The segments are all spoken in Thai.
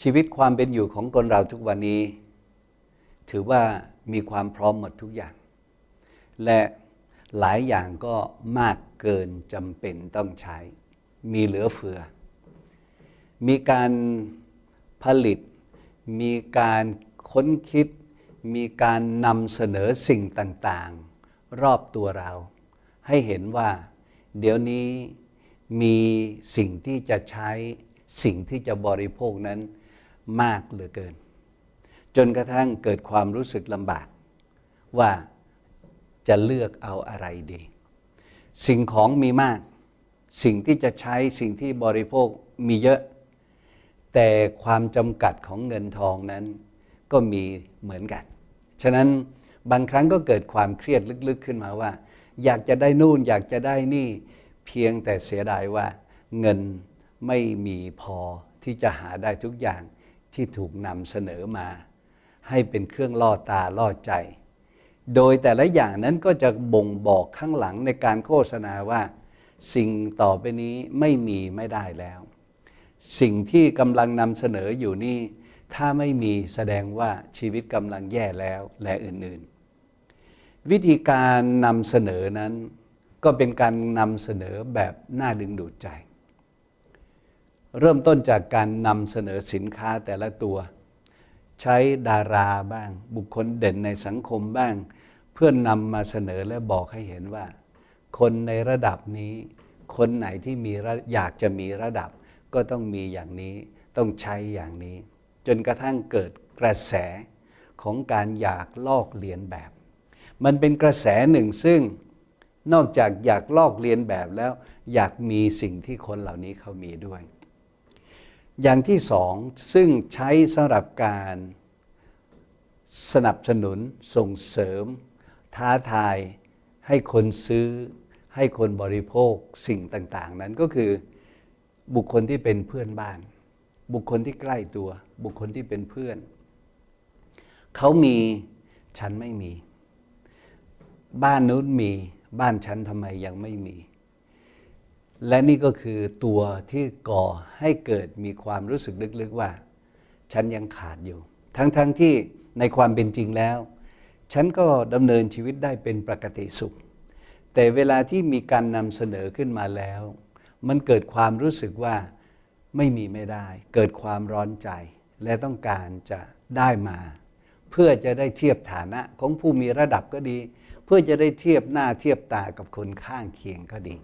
ชีวิตความเป็นอยู่ของคนเราทุกวันนี้ ถือว่ามีความพร้อมหมดทุกอย่าง และหลายอย่างก็มากเกินจำเป็นต้องใช้ มีเหลือเฟือ มีการผลิต มีการค้นคิด มีการนำเสนอสิ่งต่างๆ รอบตัวเรา ให้เห็นว่า เดี๋ยวนี้มีสิ่งที่จะใช้ สิ่งที่จะบริโภคนั้น มากเหลือเกิน จนกระทั่งเกิดความรู้สึกลำบาก ว่าจะเลือกเอาอะไรดี สิ่งของมีมาก สิ่งที่จะใช้สิ่งที่บริโภคมีเยอะ แต่ความจำกัดของเงินทองนั้นก็มีเหมือนกัน ฉะนั้นบางครั้งก็เกิดความเครียดลึกๆขึ้นมาว่า อยากจะได้นู่นอยากจะได้นี่เพียงแต่เสียดายว่า เงินไม่มีพอที่จะหาได้ทุกอย่าง ที่ถูกนำเสนอมา ให้เป็นเครื่องล่อตาล่อใจ โดยแต่ละอย่างนั้นก็จะบ่งบอกข้างหลังในการโฆษณาว่า สิ่งต่อไปนี้ไม่มีไม่ได้แล้ว สิ่งที่กำลังนำเสนออยู่นี่ ถ้าไม่มีแสดงว่าชีวิตกำลังแย่แล้วและอื่นๆ วิธีการนำเสนอนั้นก็เป็นการนำเสนอแบบน่าดึงดูดใจ เริ่มต้นจากการนำเสนอสินค้าแต่ละตัว ใช้ดาราบ้าง บุคคลเด่นในสังคมบ้าง เพื่อนนำมาเสนอและบอกให้เห็นว่า คนในระดับนี้ คนไหนที่มีระอยากจะมีระดับ ก็ต้องมีอย่างนี้ต้องใช้อย่างนี้ จนกระทั่งเกิดกระแสของการอยากลอกเลียนแบบ มันเป็นกระแสหนึ่งซึ่งนอกจากอยากลอกเลียนแบบแล้ว อยากมีสิ่งที่คนเหล่านี้เขามีด้วย อย่างที่สองซึ่งใช้สำหรับการสนับสนุนส่งเสริม ท้าทายให้คนซื้อ ให้คนบริโภคสิ่งต่างๆ นั้นก็คือบุคคลที่เป็นเพื่อนบ้าน บุคคลที่ใกล้ตัว บุคคลที่เป็นเพื่อน เขามีฉันไม่มี บ้านนู้นมีบ้านฉันทำไมยังไม่มี และนี่ก็คือตัวที่ก่อให้เกิดมีความรู้สึกลึกๆว่า ฉันยังขาดอยู่ ทั้งๆทที่ในความเป็นจริงแล้ว ฉันก็ดำเนินชีวิตได้เป็นปกติสุข แต่เวลาที่มีการนำเสนอขึ้นมาแล้ว มันเกิดความรู้สึกว่าไม่มีไม่ได้ เกิดความร้อนใจ และต้องการจะได้มา เพื่อจะได้เทียบฐานะของผู้มีระดับก็ดี เพื่อจะได้เทียบหน้าเทียบตากับคนข้างเคียงก็ดี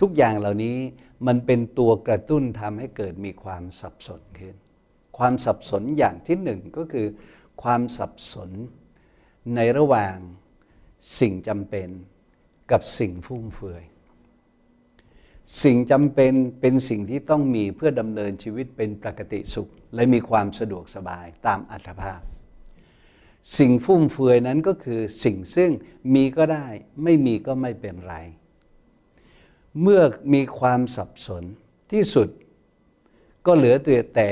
ทุกอย่างเหล่านี้มันเป็นตัวกระตุ้นทำให้เกิดมีความสับสนขึ้น ความสับสนอย่างที่หนึ่งก็คือ ความสับสนในระหว่างสิ่งจำเป็นกับสิ่งฟุ่มเฟือย สิ่งจำเป็นเป็นสิ่งที่ต้องมีเพื่อดำเนินชีวิตเป็นปกติสุข และมีความสะดวกสบายตามอัตภาพ สิ่งฟุ่มเฟือยนั้นก็คือสิ่งซึ่งมีก็ได้ไม่มีก็ไม่เป็นไร เมื่อมีความสับสนที่สุดก็เหลือตัวแต่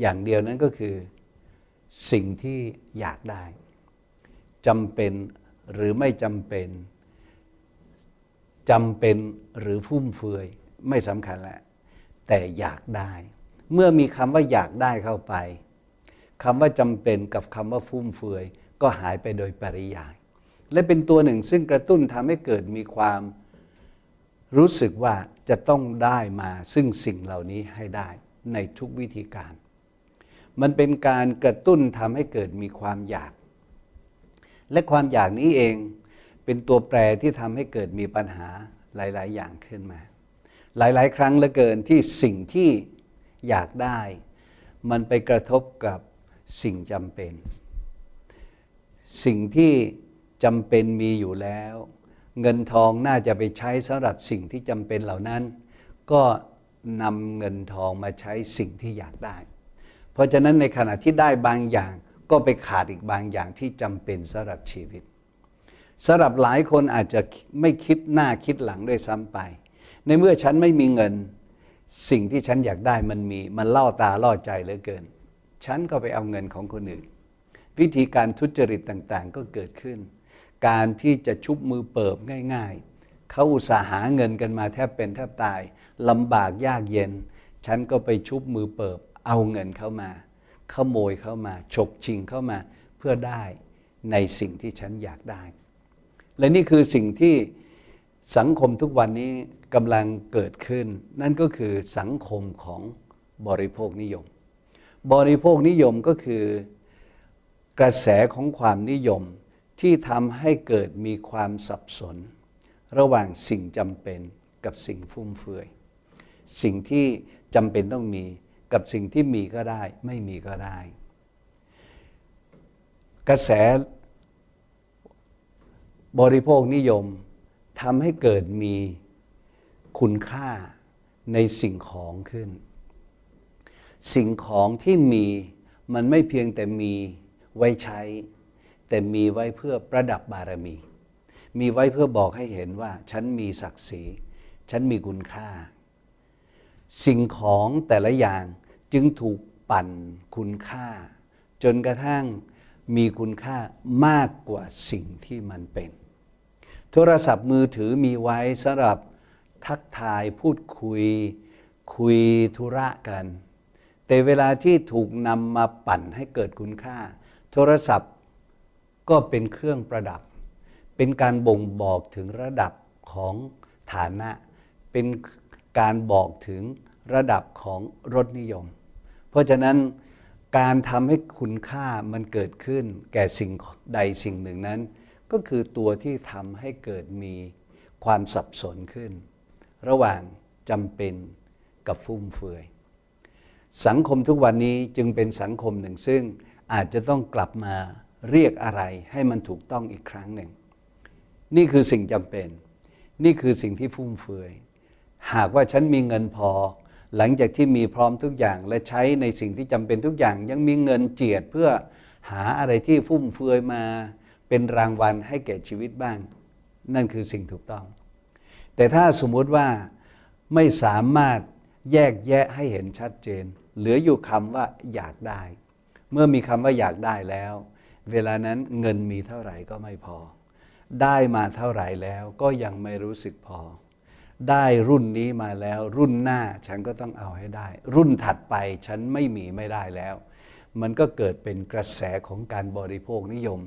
อย่างเดียวนั้นก็คือ สิ่งที่อยากได้จำเป็นหรือไม่จำเป็นจำเป็นหรือฟุ่มเฟือยไม่สำคัญแหละแต่อยากได้ เมื่อมีคำว่าอยากได้เข้าไปคำว่าจำเป็นกับคำว่าฟุ่มเฟือยก็หายไปโดยปริยาย และเป็นตัวหนึ่งซึ่งกระตุ้นทำให้เกิดมีความ รู้สึกว่าจะต้องได้มาซึ่งสิ่งเหล่านี้ให้ได้ในทุกวิธีการ มันเป็นการกระตุ้นทำให้เกิดมีความอยาก และความอยากนี้เองเป็นตัวแปรที่ทำให้เกิดมีปัญหาหลาย ๆ อย่างขึ้นมา หลาย ๆ ครั้งเหลือเกินที่สิ่งที่อยากได้ มันไปกระทบกับสิ่งจำเป็น สิ่งที่จำเป็นมีอยู่แล้ว เงินทองน่าจะไปใช้สำหรับสิ่งที่จำเป็นเหล่านั้น ก็นำเงินทองมาใช้สิ่งที่อยากได้ เพราะฉะนั้นในขณะที่ได้บางอย่างก็ไปขาดอีกบางอย่างที่จำเป็นสำหรับชีวิตสำหรับหลายคนอาจจะไม่คิดหน้าคิดหลังด้วยซ้ำไป ในเมื่อฉันไม่มีเงิน สิ่งที่ฉันอยากได้มันมี มันล่อตาล่อใจเหลือเกิน ฉันก็ไปเอาเงินของคนอื่น วิธีการทุจริตต่างๆ ก็เกิดขึ้น การที่จะชุบมือเปิบง่าย ๆ เขาอุตสาหาเงินกันมาแทบเป็นแทบตายลำบากยากเย็น ฉันก็ไปชุบมือเปิบ เอาเงินเข้ามาขโมยเข้ามา ฉกชิงเข้ามาเพื่อได้ในสิ่งที่ฉันอยากได้ และนี่คือสิ่งที่สังคมทุกวันนี้กำลังเกิดขึ้น นั่นก็คือสังคมของบริโภคนิยม บริโภคนิยมก็คือกระแสของความนิยม ที่ทำให้เกิดมีความสับสน ระหว่างสิ่งจำเป็นกับสิ่งฟุ่มเฟือย สิ่งที่จำเป็นต้องมีกับสิ่งที่มีก็ได้ ไม่มีก็ได้ กระแสบริโภคนิยมทำให้เกิดมีคุณค่าในสิ่งของขึ้น สิ่งของที่มีมันไม่เพียงแต่มีไว้ใช้ แต่มีไว้เพื่อประดับบารมี มีไว้เพื่อบอกให้เห็นว่า ฉันมีศักดิ์ศรี ฉันมีคุณค่า สิ่งของแต่ละอย่างจึงถูกปั่นคุณค่า จนกระทั่งมีคุณค่ามากกว่าสิ่งที่มันเป็น โทรศัพท์มือถือมีไว้สำหรับทักทายพูดคุย คุยธุระกัน แต่เวลาที่ถูกนำมาปั่นให้เกิดคุณค่า โทรศัพท์ ก็เป็นเครื่องประดับ เป็นการบ่งบอกถึงระดับของฐานะ เป็นการบอกถึงระดับของรสนิยม เพราะฉะนั้นการทำให้คุณค่ามันเกิดขึ้น แก่สิ่งใดสิ่งหนึ่งนั้น ก็คือตัวที่ทำให้เกิดมีความสับสนขึ้น ระหว่างจำเป็นกับฟุ่มเฟือย สังคมทุกวันนี้จึงเป็นสังคมหนึ่งซึ่งอาจจะต้องกลับมา เรียกอะไรให้มันถูกต้องอีกครั้งหนึ่ง นี่คือสิ่งจำเป็น นี่คือสิ่งที่ฟุ่มเฟือย หากว่าฉันมีเงินพอ หลังจากที่มีพร้อมทุกอย่าง และใช้ในสิ่งที่จำเป็นทุกอย่าง ยังมีเงินเจียดเพื่อหาอะไรที่ฟุ่มเฟือยมา เป็นรางวัลให้แก่ชีวิตบ้าง นั่นคือสิ่งถูกต้อง แต่ถ้าสมมุติว่าไม่สามารถแยกแยะให้เห็นชัดเจน เหลืออยู่คำว่าอยากได้ เมื่อมีคำว่าอยากได้แล้ว เวลานั้นเงินมีเท่าไหร่ก็ไม่พอ ได้มาเท่าไหร่แล้วก็ยังไม่รู้สึกพอ ได้รุ่นนี้มาแล้ว รุ่นหน้าฉันก็ต้องเอาให้ได้ รุ่นถัดไปฉันไม่มีไม่ได้แล้ว มันก็เกิดเป็นกระแสของการบริโภคนิยม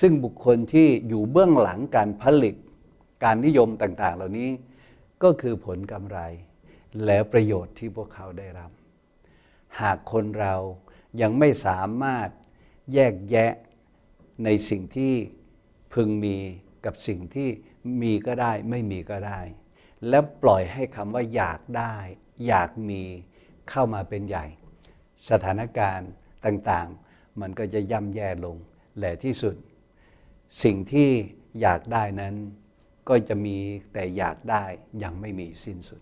ซึ่งบุคคลที่อยู่เบื้องหลังการผลิตการนิยมต่าง ๆ เหล่านี้ก็คือผลกำไร และประโยชน์ที่พวกเขาได้รับ หากคนเรายังไม่สามารถแยกแยะ ในสิ่งที่พึงมีกับสิ่งที่มีก็ได้ไม่มีก็ได้ และปล่อยให้คำว่าอยากได้ อยากมีเข้ามาเป็นใหญ่ สถานการณ์ต่างๆ มันก็จะย่ำแย่ลงและที่สุด สิ่งที่อยากได้นั้น ก็จะมีแต่อยากได้ยังไม่มีสิ้นสุด